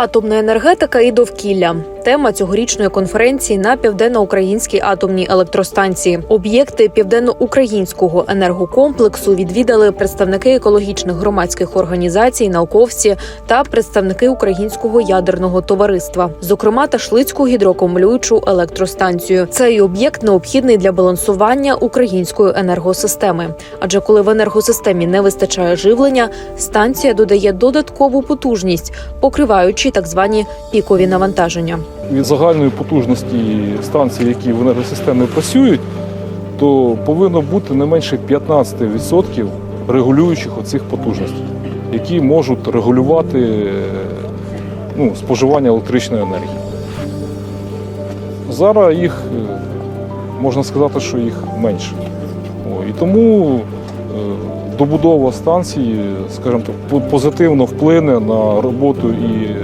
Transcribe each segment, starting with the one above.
Атомна енергетика і довкілля тема цьогорічної конференції на південноукраїнській атомній електростанції. Об'єкти південноукраїнського енергокомплексу відвідали представники екологічних громадських організацій, науковці та представники українського ядерного товариства, зокрема Ташлицьку гідроакумулюючу електростанцію. Цей об'єкт необхідний для балансування української енергосистеми. Адже коли в енергосистемі не вистачає живлення, станція додає додаткову потужність, покриваючи так звані пікові навантаження. Від загальної потужності станцій, які в енергосистемі працюють, то повинно бути не менше 15% регулюючих оцих потужностей, які можуть регулювати е, ну, споживання електричної енергії. Зараз їх е, можна сказати, що їх менше. О, І тому е, добудова станції, скажімо так, позитивно вплине на роботу і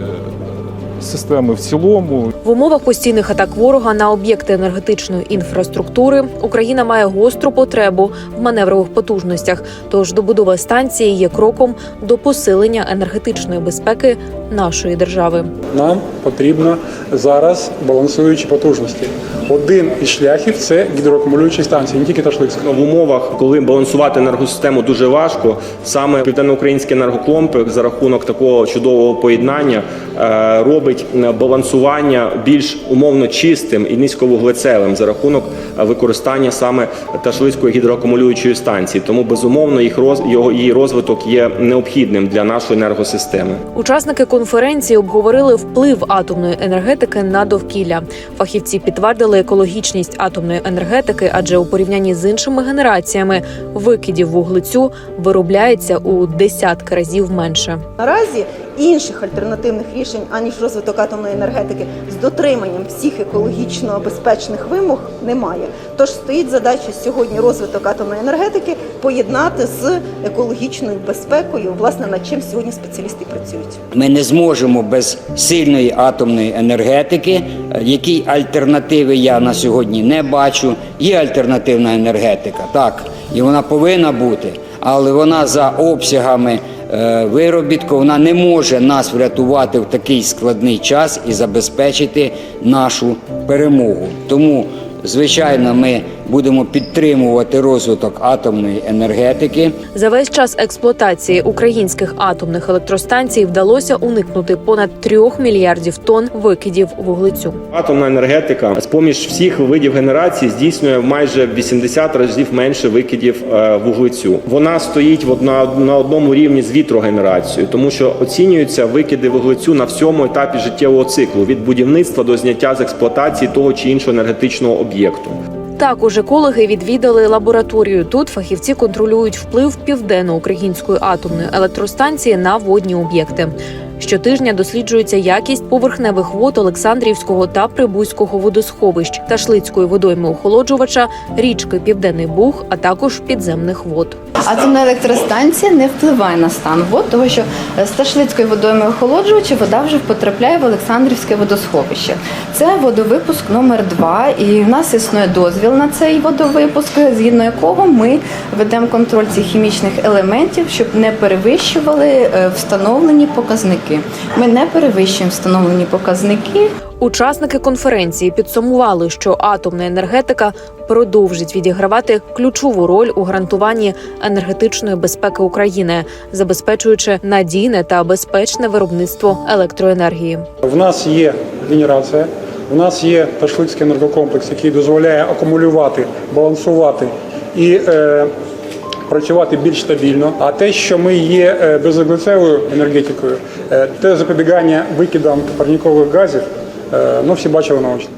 системи в цілому, В умовах постійних атак ворога на об'єкти енергетичної інфраструктури Україна має гостру потребу в маневрових потужностях. Тож добудова станції є кроком до посилення енергетичної безпеки нашої держави. Нам потрібно зараз балансуючі потужності. Один із шляхів це гідроакумулюючі станції, не тільки Ташлицька. В умовах, коли балансувати енергосистему дуже важко, саме південноукраїнський енергокомплекс за рахунок такого чудового поєднання робить е, балансування більш умовно чистим і низьковуглецевим за рахунок е, використання саме Ташлицької гідроакумулюючої станції. Тому безумовно їх роз його її розвиток є необхідним для нашої енергосистеми. Учасники конференції обговорили вплив атомної енергетики на довкілля. Фахівці підтвердили екологічність атомної енергетики, адже у порівнянні з іншими генераціями викидів вуглецю виробляється у десятки разів менше. Наразі інших альтернативних рішень аніж розвиток атомної енергетики з дотриманням всіх екологічно безпечних вимог немає. Тож стоїть задача сьогодні розвиток атомної енергетики поєднати з екологічною безпекою, власне над чим сьогодні спеціалісти працюють. Ми не зможемо без сильної атомної енергетики, е, якій альтернативи я на сьогодні не бачу. Є альтернативна енергетика, так, і вона повинна бути, але вона за обсягами виробітку вона не може нас врятувати в такий складний час і забезпечити нашу перемогу. Тому, звичайно, ми будемо підтримувати розвиток атомної енергетики. За весь час експлуатації українських атомних електростанцій вдалося уникнути понад трьох мільярдів тонн викидів вуглецю. Атомна енергетика з поміж всіх видів генерації здійснює майже в 80 разів менше викидів е, вуглецю. Вона стоїть в одна на одному рівні з вітрогенерацією, тому що оцінюються викиди вуглецю на всьому етапі життєвого циклу від будівництва до зняття з експлуатації того чи іншого енергетичного об'єкту. Також екологи відвідали лабораторію. Тут фахівці контролюють вплив південно-української атомної електростанції на водні об'єкти. Щотижня досліджується якість поверхневих вод Олександрівського та Прибузького водосховищ та шлицької водойми охолоджувача, річки Південний Буг, а також підземних вод. Атомна електростанція не впливає на стан вод, тому що з Ташлицької водойми охолоджувача вода вже потрапляє в Олександрівське водосховище. Це водовипуск номер 2 і в нас існує дозвіл на цей водовипуск, згідно якого ми ведемо контроль цих хімічних елементів, щоб не перевищували е, встановлені показники. Ми не перевищуємо встановлені показники. Учасники конференції підсумували, що атомна енергетика продовжить відігравати ключову роль у гарантуванні енергетичної безпеки України, забезпечуючи надійне та безпечне виробництво електроенергії. В нас є генерація, в нас є Ташлицький енергокомплекс, який дозволяє акумулювати, балансувати і е, працювати більш стабільно. А те, що ми є е, безоглицевою енергетикою, е, те запобігання викидам парнікових газів, е, ну всі бачили наочно.